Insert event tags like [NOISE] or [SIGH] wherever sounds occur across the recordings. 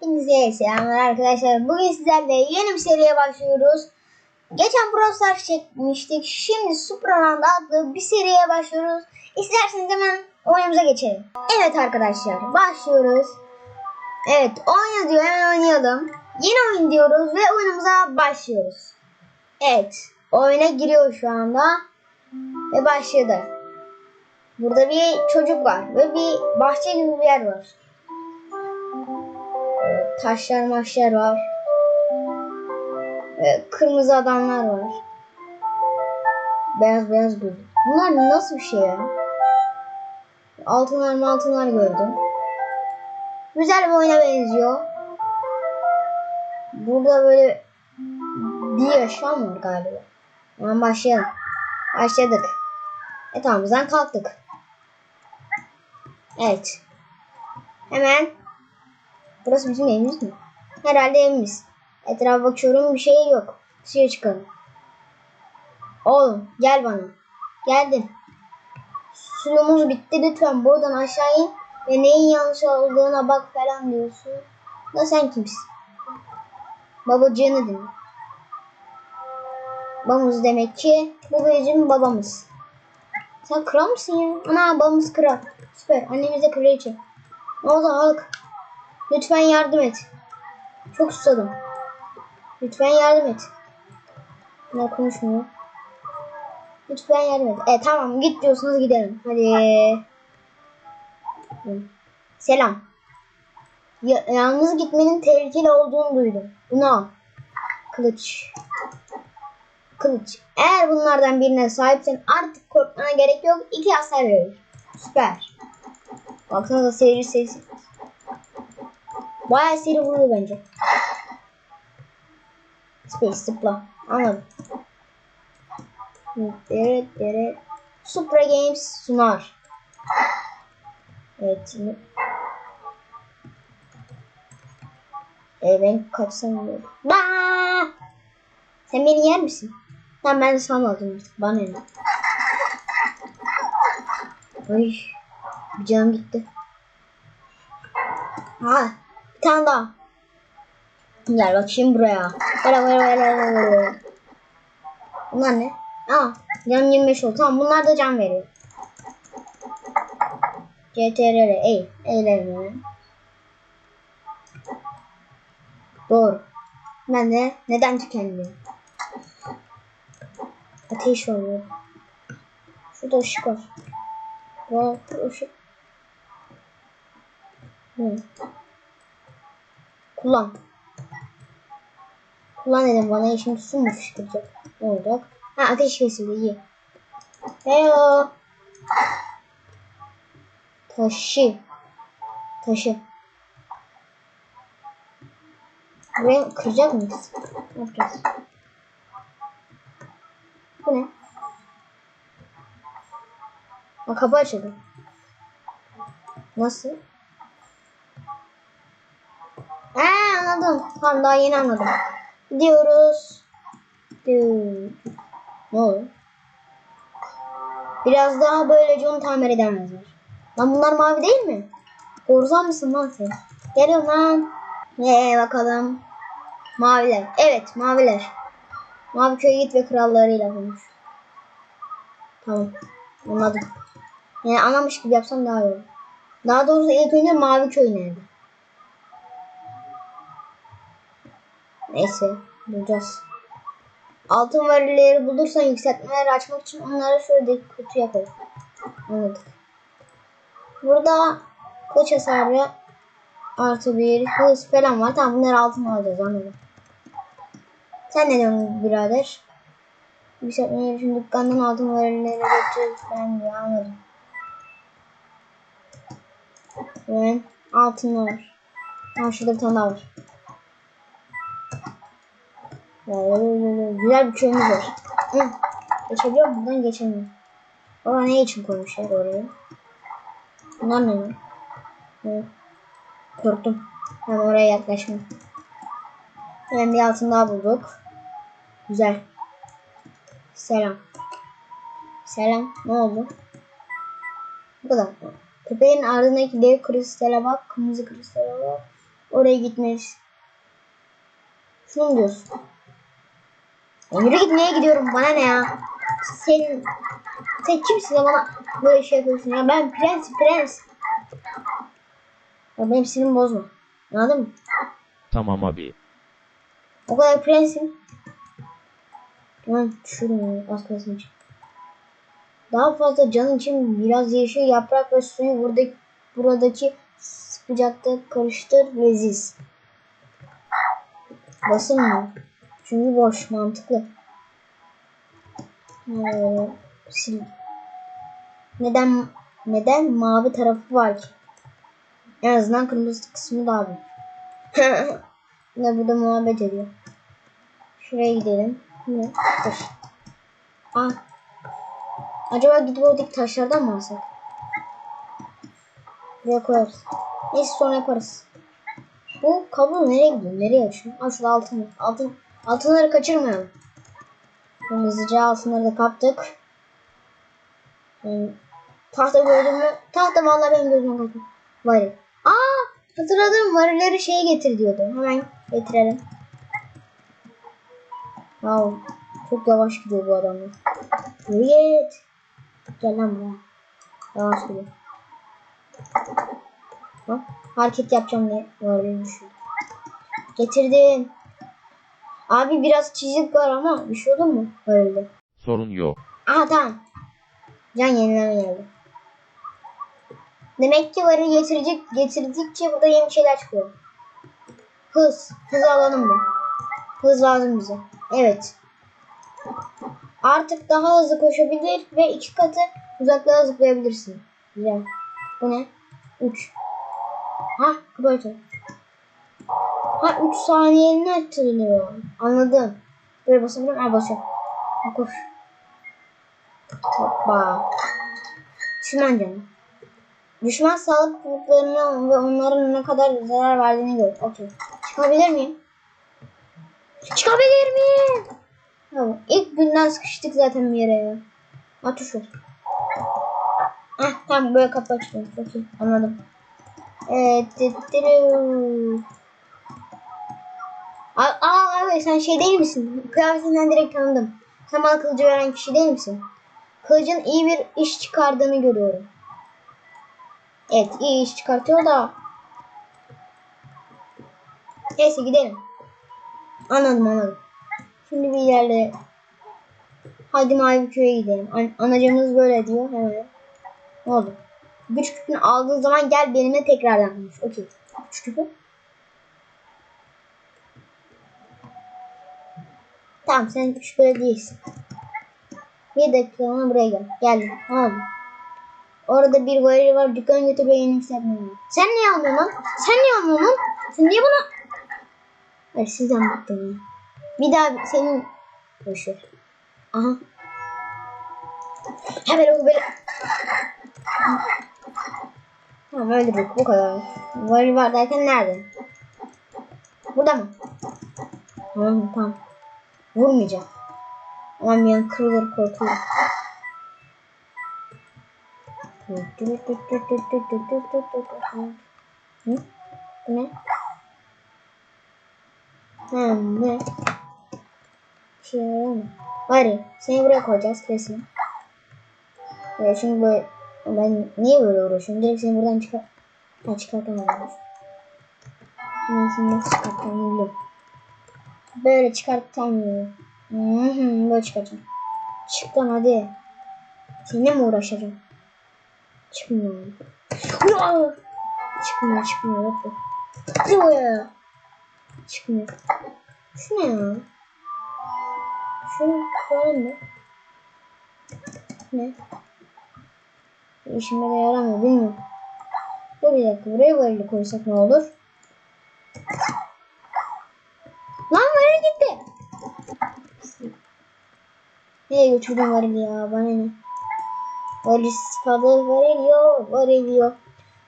Hepinize selamlar arkadaşlar. Bugün sizlerle yeni bir seriye başlıyoruz. Geçen Brawl çekmiştik. Şimdi Super Round adlı bir seriye başlıyoruz. İsterseniz hemen oyunumuza geçelim. Evet arkadaşlar başlıyoruz. Evet oyna diyor hemen oynayalım. Yeni oyun diyoruz ve oyunumuza başlıyoruz. Evet oyuna giriyor şu anda. Ve başladı. Burada bir çocuk var ve bir bahçe gibi bir yer var. Taşlar maşlar var. Ee, Kırmızı adamlar var. Beyaz beyaz gördüm. Bunlar nasıl bir şey ya? Altınlar altınlar gördüm. Güzel bir oyuna benziyor. Burada böyle bir yaşam var galiba. Hemen başlayalım. Başladık. Yatağımızdan kalktık. Evet. Hemen Burası bizim evimiz mi? Herhalde evimiz. Etrafa bakıyorum bir şey yok. Dışarı çıkalım. Oğlum gel bana. Geldim. Suyumuz bitti lütfen buradan aşağı in ve neyin yanlış olduğuna bak falan diyorsun. Da sen kimsin? Babacığını dinle. Babamız demek ki bu bizim babamız. Sen kral mısın ya? Ana babamız kral. Süper. Annemiz de kraliçe. Ne oldu halk? Lütfen yardım et. Çok susadım. Lütfen yardım et. Ne konuşmuyor? Lütfen yardım et. E tamam git diyorsanız gidelim. Hadi. Selam. Ya, yalnız gitmenin tehlikeli olduğunu duydum. Bunu al. Kılıç. Kılıç. Eğer bunlardan birine sahipsen artık korkmana gerek yok. İki hasar verir. Süper. Baksanıza seyirci sesi. Bayağı seri vuruyor bence. Space zıpla. Anladım. Dere dere. Supra Games sunar. Evet şimdi. Ee, ben kaçsam olur? Sen beni yer misin? Tamam ben sana aldım artık. Bana ne? Ay. Bir canım gitti. Ha, tane daha. Gel bakayım buraya. Böyle böyle böyle böyle. Bunlar ne? Aa, canım 25 oldu. Tamam bunlar da can veriyor. CTRL, ey, eylerine. Doğru. Ben de neden tükenmiyor? Ateş oluyor. Şurada ışık var. Bu ışık. Hı. Kullan. Kullan dedim bana şimdi su mu fışkıracak? Ne olacak? Ha ateş kesildi iyi. Heyo. Taşı. Taşı. Buraya kıracak mıyız? Ne yapacağız? Bu ne? Ha kapı açıldı. Nasıl? Anladım. Tamam daha yeni anladım. Gidiyoruz. Ne oldu? Biraz daha böylece onu tamir edemezler. Lan bunlar mavi değil mi? Koruzan mısın lan sen? Geliyorum lan. Ee bakalım. Maviler. Evet maviler. Mavi köye git ve krallarıyla konuş. Tamam. Anladım. Yani anlamış gibi yapsam daha iyi olur. Daha doğrusu ilk önce mavi köy nerede? Neyse bulacağız. Altın varilleri bulursan yükseltmeleri açmak için onları şöyle kutu yapalım. Anladık. Burada kılıç hasarı artı bir hız falan var. Tamam bunları altın alacağız anladım. Sen ne diyorsun birader? Yükseltmeleri için dükkandan altın varilleri getireceğiz falan diye anladım. Ben altınlar var. Ha şurada bir tane daha var. Güzel bir köyümüz var. Geçebiliyor muyum? Buradan geçemiyorum. Orada ne için koymuşlar oraya? Bunlar ne lan? Korktum. Ben oraya yaklaşmam. Hemen bir altın daha bulduk. Güzel. Selam. Selam. Ne oldu? Bu kadar. Tepenin ardındaki dev kristale bak. Kırmızı kristale bak. Oraya gitmeliyiz. Şunu diyorsun? Yürü git neye gidiyorum bana ne ya? Sen sen kimsin de bana böyle şey yapıyorsun ya? Ben prens prens. Ya benim sinirimi bozma. Anladın mı? Tamam abi. O kadar prensim. Ya az kalsın için. Daha fazla canın için biraz yeşil yaprak ve suyu buradaki, buradaki sıcakta karıştır leziz. Basın mı? Çünkü boş mantıklı. Ee, sil. Neden neden mavi tarafı var ki? En azından kırmızı kısmı daha büyük. [LAUGHS] Ne burada muhabbet ediyor. Şuraya gidelim. Ne? Taş. Aa. Acaba gidip oradaki taşlardan mı alsak? Buraya koyarız. Neyse sonra yaparız. Bu kablo nereye gidiyor? Nereye açıyor? Aa şurada altın. Altın, altınları kaçırmayalım. Şimdi Hızlıca altınları da kaptık. Tahta gördün mü? Tahta vallahi benim gözüme kaçtı. Varil. Aa hatırladım varilleri şeye getir diyordu. Hemen getirelim. Wow. Çok yavaş gidiyor bu adamlar. Yürü git. Gel lan buraya. Yavaş gidiyor. Bak hareket yapacağım diye varili düşürdüm. Getirdim. Abi biraz çizik var ama bir şey olur mu? Varilde. Sorun yok. Aha tamam. Can yenileme geldi. Demek ki varı getirecek, getirdikçe burada yeni şeyler çıkıyor. Hız. Hız alalım mı? Hız lazım bize. Evet. Artık daha hızlı koşabilir ve iki katı uzaklığa zıplayabilirsin. Güzel. Bu ne? 3. Ha, böyle. Ha 3 saniyeliğine arttırılıyor. Anladım. Böyle basabilirim. Ha basıyorum. Ha, koş. Hoppa. Düşman canım. Düşman sağlık gruplarına ve onların ne kadar zarar verdiğini gör. Okey. Çıkabilir miyim? Çıkabilir miyim? Tamam. İlk günden sıkıştık zaten bir yere ya. Atış ol. Ah tamam böyle kapı açtım. Çok iyi. Anladım. Evet. Aa, abi sen şey değil misin? Kıyafetinden direkt tanıdım. Sen bana kılıcı veren kişi değil misin? Kılıcın iyi bir iş çıkardığını görüyorum. Evet iyi iş çıkartıyor da. Neyse gidelim. Anladım anladım. Şimdi bir ilerle. Hadi mavi köye gidelim. An anacımız böyle diyor hemen. Ne oldu? Güç küpünü aldığın zaman gel benimle tekrardan konuş. Okey. Güç küpü. Tamam sen böyle değilsin. Bir dakika ona buraya gel. Geldim. Oldu? Orada bir varil var. Dükkan götür ve yeni. Sen niye almıyorsun? Sen niye almıyorsun? Sen niye bana... Ay sizden bıktım ya. Bir daha senin... Boşver. Aha. Hemen o böyle... Tamam öldürdük bu kadar. Varil var derken nerede? Burada mı? Tamam tamam. Vurmayacağım. Ama bir an kırılır korkuyorum. Bu ne? Ha ne? Şey mi? Bari seni buraya koyacağız kesin. Ya şimdi böyle ben niye böyle uğraşıyorum? Direkt seni buradan çıkar. Ha çıkartamam. Şimdi biliyorum. Böyle çıkartamıyorum. Böyle çıkaracağım. Çık lan hadi. Seninle mi uğraşacağım? Çıkmıyor. Çıkmıyor çıkmıyor yok bu. Hadi buraya. Çıkmıyor. Şu ne ya? Şunu koyalım mı? Ne? İşime de yaramıyor bilmiyorum. Dur bir dakika buraya varili koysak ne olur? Götürdün varili ya bana ne? Varil sıfadı variliyor variliyor.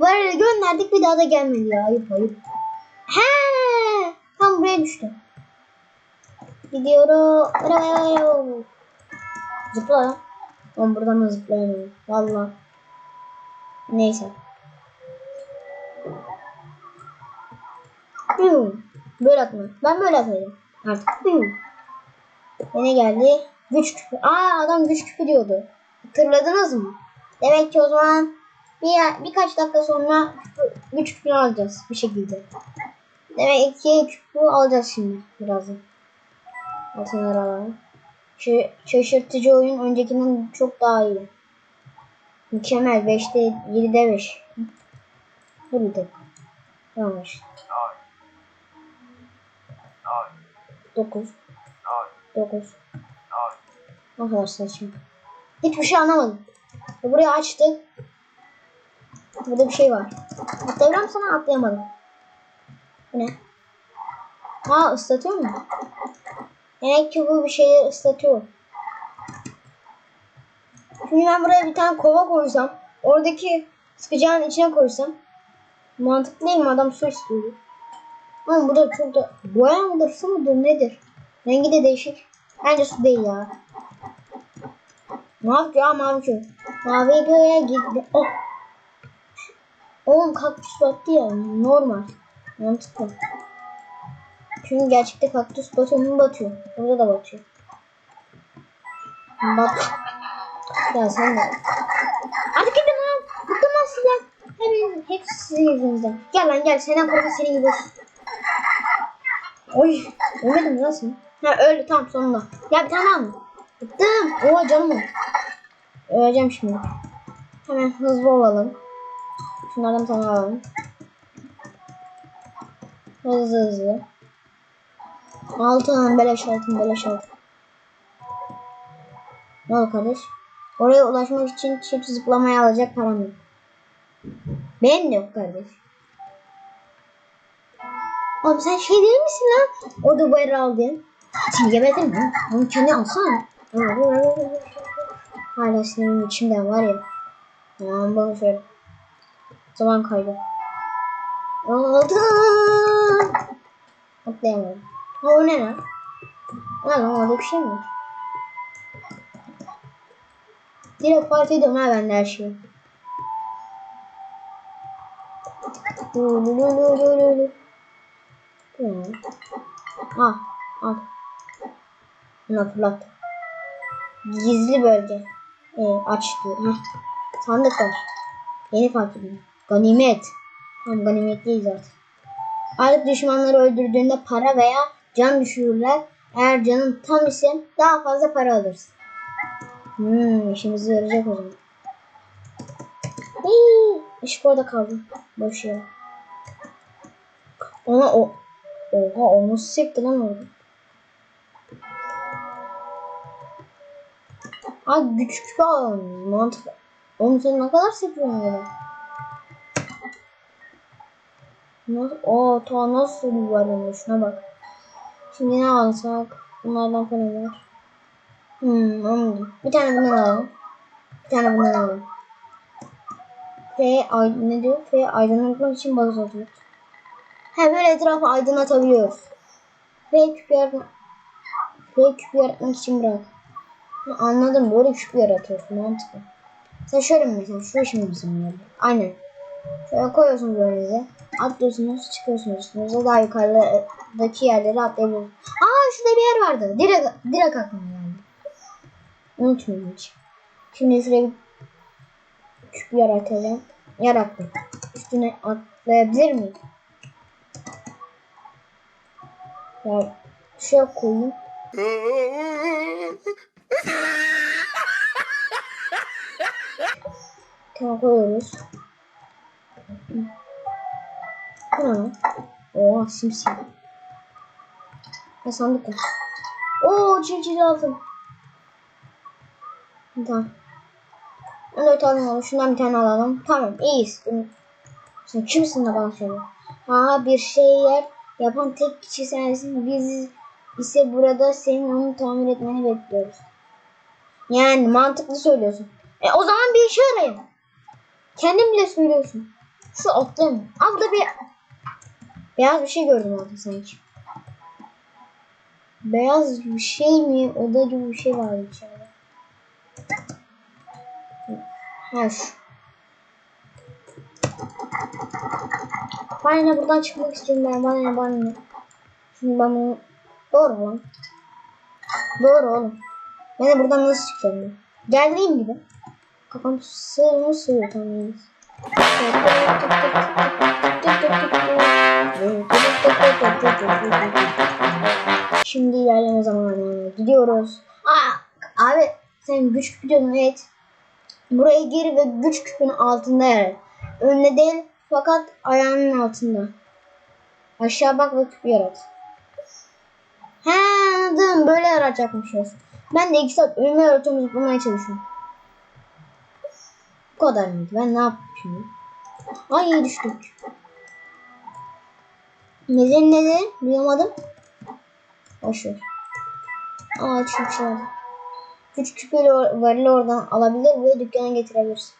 Varili gönderdik bir daha da gelmedi ya ayıp ayıp. He, tam buraya düştü. Gidiyorum. Arabaya. Zıpla. Ben buradan da zıplayamıyorum. Valla. Neyse. Böyle atma. Ben böyle atacağım. Artık. Yine geldi. Güç küpü. Aa adam güç küpü diyordu. Hatırladınız mı? Demek ki o zaman bir, birkaç dakika sonra küpü, güç küpünü alacağız bir şekilde. Demek ki küpü alacağız şimdi birazdan. Altınları alalım. Şu şaşırtıcı oyun öncekinden çok daha iyi. Mükemmel. 5'te 7'de 5. Dur bir dakika. Yanlış. 9. 9. Kadar saçma. Hiçbir şey anlamadım. Burayı açtık. Burada bir şey var. Atlayabiliyor musun? Atlayamadım. Bu ne? Aa ıslatıyor mu? Demek ki bu bir şeyleri ıslatıyor. Şimdi ben buraya bir tane kova koysam, oradaki sıkacağın içine koysam, mantıklı değil mi? Adam su istiyor. Ama burada çok da boya mıdır, su mudur, nedir? Rengi de değişik. Bence su değil ya. Mavi ya mavi köy. Mavi köye gitti. Oh. Oğlum kaktüs battı ya. Normal. Mantıklı. Çünkü gerçekte kaktüs batıyor batıyor. Burada da batıyor. Bat. Ya sen de. Hadi gidin lan. Bıktım lan sizden. Hemen hepsi sizin yüzünüzden. Gel lan gel. Senden korkan senin gibi. Oy. Ölmedin mi lan? Ha öldü tamam sonunda. Ya bir tane daha mı? Bıktım. Oha canım. Öleceğim şimdi. Hemen hızlı olalım. Şunlardan tane alalım. Hızlı hızlı. Altın beleş altın beleş altın. Ne oldu kardeş? Oraya ulaşmak için çift zıplamaya alacak param yok. Benim de yok kardeş. Oğlum sen şey değil misin lan? O bayrağı aldın. Seni gebertirim lan. Onu kendi alsana. Hala sinirim içimden var ya. Aman boş ver. Zaman kaybı. Altın. Atlayamadım. Ha o ne lan? Ne lan orada bir şey mi? Direkt fark ediyorum ha ben de her şeyi. Ne? Al, al. Bunu fırlat. Gizli bölge. Ee, aç diyor. Sandık var. Yeni fark ediyorum. Ganimet. Tamam ganimet değil zaten. Aylık düşmanları öldürdüğünde para veya can düşürürler. Eğer canın tam ise daha fazla para alırsın. Hmm, işimize yarayacak o zaman. Hii, ışık orada kaldı. Boş yer. Ona o... Oha o nasıl sekti lan orada? Ha güç küpü alalım. Mantık. Oğlum sen ne kadar seviyorsun ya? Nasıl? Oo ta nasıl yuvarlanıyor şuna bak. Şimdi ne alsak? Bunlardan falan var. Hmm anladım. Bir tane bundan alalım. Bir tane bundan alalım. F ay ne diyor? F aydınlatmak için bazı atıyor. He böyle etrafı aydınlatabiliyoruz. F küp yaratmak F küp yaratmak için bırak. Anladım böyle küp yaratıyorsun mantıklı. Sen şöyle mi mesela şu işimi misin böyle? Aynen. Şöyle koyuyorsunuz önünüze. Atlıyorsunuz çıkıyorsunuz üstünüze daha yukarıdaki yerleri atlayabiliyorsunuz. Aa şurada bir yer vardı. Direkt, direkt aklıma geldi. Unutmayın hiç. Şimdi şuraya bir küp yaratacağım. Yarattım. Üstüne atlayabilir miyim? Ya şuraya koyayım. [LAUGHS] Bu ne lan? Oha simsiyah. Ya sandık var. Oo çiftçili aldım. Tamam. 14 alalım. Şundan bir tane alalım. Tamam iyiyiz. Sen kimsin de bana söyle. Aa bir şeyler yapan tek kişi sensin. Biz ise burada senin onu tamir etmeni bekliyoruz. Yani mantıklı söylüyorsun. E o zaman bir işe arayın. Kendin bile söylüyorsun. Şu altta mı? Altta bir beyaz bir şey gördüm orada sanki. Beyaz bir şey mi? Oda gibi bir şey vardı içeride. Ha şu. Bana buradan çıkmak istiyorum ben. Bana ne bana ne. Şimdi ben bunu... Doğru lan. Doğru oğlum. De buradan nasıl çıkacağım ben? Geldiğim gibi. Kafam sığmıyor sığıyor tamam iyiyiz. Şimdi ilerleme zamanı. Gidiyoruz. Aa, abi sen güç küpü diyorsun evet. Buraya gir ve güç küpünün altında yer. Önüne değil fakat ayağının altında. Aşağı bak ve küpü yarat. He anladım. Böyle yaratacakmışız. Ben de iki saat ölümü yaratıyorum zıplamaya çalışıyorum. Bu kadar mıydı? Ben ne yapayım şimdi? Ay düştük. Neden neden? Duyamadım. Boşver. Aa şu şey oldu. Küçük küpeli varili oradan alabilir ve dükkana getirebilirsin.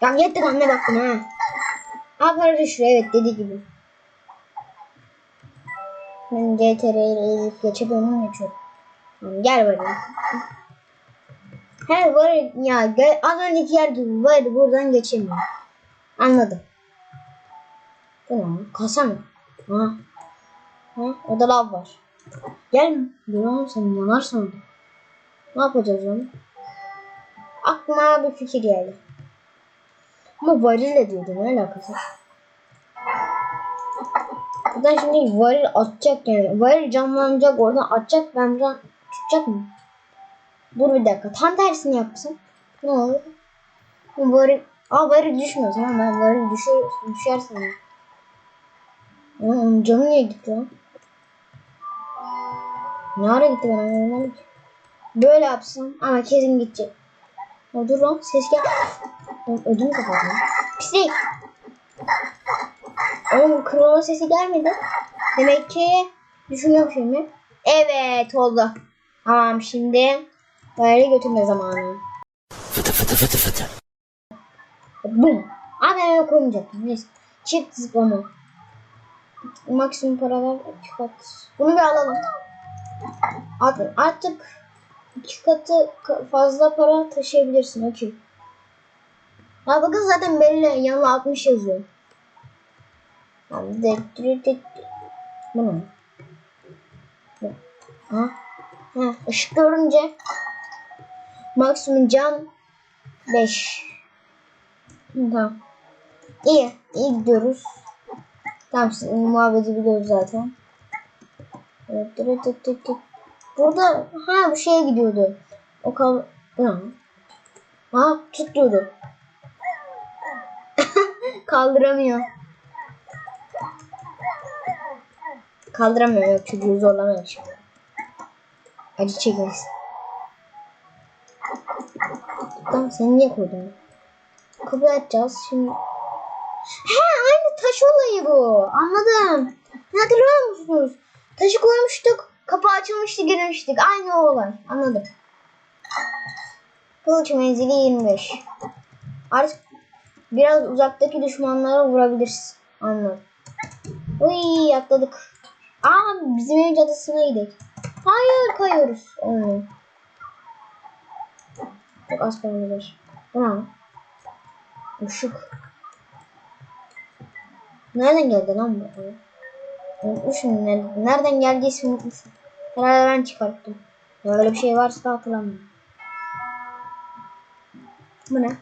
Ya yetti anne baktım ha. Ha para düşüyor evet dediği gibi. Ben eğilip geçemiyorum mu geçiyorum. Tamam, gel böyle. Her var ya gel, az önceki yer gibi var buradan geçemiyor. Anladım. Ne? Kasa mı? Ha. Ha? Orada lav var. Gel. Dur oğlum sen yanarsın. Ne yapacağız onu? Aklıma bir fikir geldi. Ama varille diyordu ne alakası? Buradan şimdi varil atacak yani. Varil canlanacak oradan atacak ben buradan tutacak mı? Dur bir dakika. Tam tersini yapsın. Ne olur? Bu varil... Aa varil düşmüyor tamam ben varil düşer, düşersin. ya. Canı niye gitti lan? Ne ara gitti ben anlamadım ki. Böyle yapsam ama kesin gidecek. Ya dur lan ses gel. Ödümü kapattım. Pislik. Oğlum kırılma sesi gelmedi. Demek ki düşünüyorum şimdi. Evet oldu. Tamam şimdi böyle götürme zamanı. Fıtı fıtı fıtı fıtı. Bum. Abi ben öyle koymayacaktım. Neyse. Çift zıplama. Maksimum para ver. iki kat. Bunu bir alalım. Artık, artık iki katı ka- fazla para taşıyabilirsin. Okey. Ya bakın zaten belli. Yanına 60 yazıyor. Abi de, de, de, Bu ne? Bu. Ha? Ha, ışık görünce maksimum can 5. Tamam. İyi. iyi gidiyoruz. Tamam şimdi muhabbeti biliyoruz zaten. Evet, evet, evet, evet, evet. Burada ha bu şeye gidiyordu. O. Bu ne? Ha tut diyordu. [LAUGHS] Kaldıramıyor. Kaldıramıyor çocuğu zorlamıyor şimdi. Acı çekmesin. Tamam seni niye koydun? Kapıyı açacağız şimdi. He aynı taş olayı bu. Anladım. Ne hatırlıyor musunuz? Taşı koymuştuk. Kapı açılmıştı girmiştik. Aynı o olay. Anladım. Kılıç menzili 25. Artık biraz uzaktaki düşmanlara vurabiliriz. Anladım. Uy atladık. Aa bizim evin cadısına gidelim. Hayır kayıyoruz. Olmuyor. Çok az paramız var. Bu ne? Işık. Nereden geldi lan bu? Unutmuşum nereden, geldiyse unutmuşum. Herhalde ben çıkarttım. Ya öyle bir şey varsa hatırlamıyorum. Bu ne?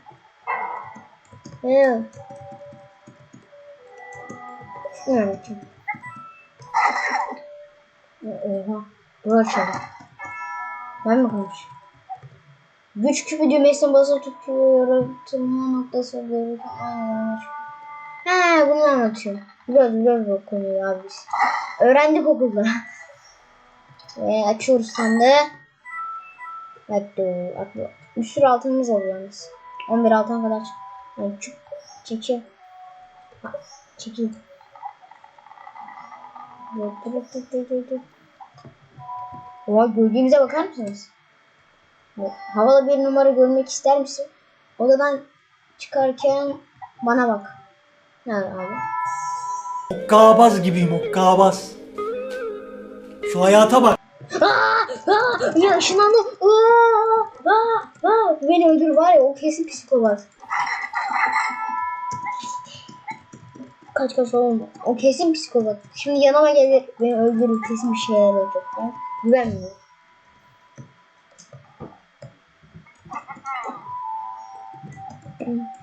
Eee. Ne öğreteceğim? Oha. Dur açalım. Ben mi konuşayım? Güç küpü düğmesine basılı tutuyor. Yaratılma noktası böyle. He bunu anlatıyor. Biliyoruz biliyoruz bu konuyu abi. Öğrendik okulda. Ve [LAUGHS] açıyoruz sandığı. Evet aklı. Bir sürü altınımız oluyor yalnız. 11 altına kadar. Yani çık. Çeki. Ha, çeki. Oha gölgemize bakar mısınız? Havalı bir numara görmek ister misin? Odadan çıkarken bana bak. Ne abi? Hokkabaz gibiyim hokkabaz. Şu hayata bak. Aa, aa, ya ışınlandı. Aa, aa, aa. Beni öldür var ya o kesin psikopat. Kaç kaç olma. O kesin psikopat. Şimdi yanıma gelir beni öldürür kesin bir şeyler olacak. Ben güvenmiyorum.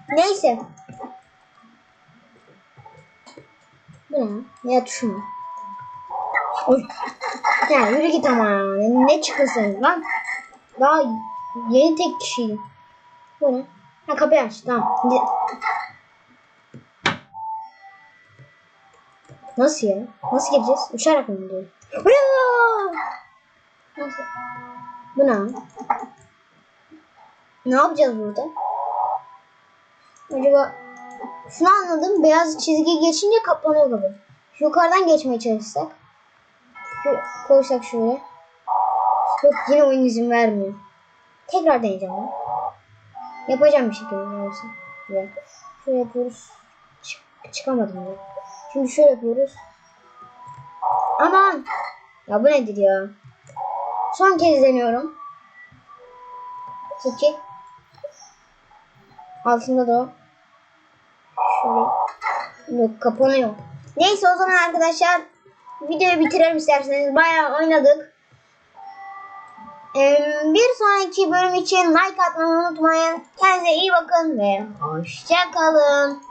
Neyse. Bu ne? Ya tuşu mu? Oy. Ya yürü git ama. Ne çıkıyorsun lan? Daha yeni tek kişiyim. Bu ne? Ha kapıyı aç. Tamam. Nasıl ya? Nasıl gireceğiz? Uçarak mı gidiyor? Nasıl? Bu ne? Ne yapacağız burada? Acaba şunu anladım. Beyaz çizgi geçince kapanıyor. Şu yukarıdan geçmeye çalışsak. Şu, koysak şöyle. Yok yine oyun izin vermiyor. Tekrar deneyeceğim ben. Yapacağım bir şekilde neyse. Böyle. Şöyle yapıyoruz. Çık, çıkamadım ya. Şimdi şöyle yapıyoruz. Aman. Ya bu nedir ya? Son kez deniyorum. Peki. Altında da o. Şöyle. Yok kapanıyor. Neyse o zaman arkadaşlar videoyu bitirelim isterseniz. Bayağı oynadık. Ee, bir sonraki bölüm için like atmayı unutmayın. Kendinize iyi bakın ve hoşça kalın.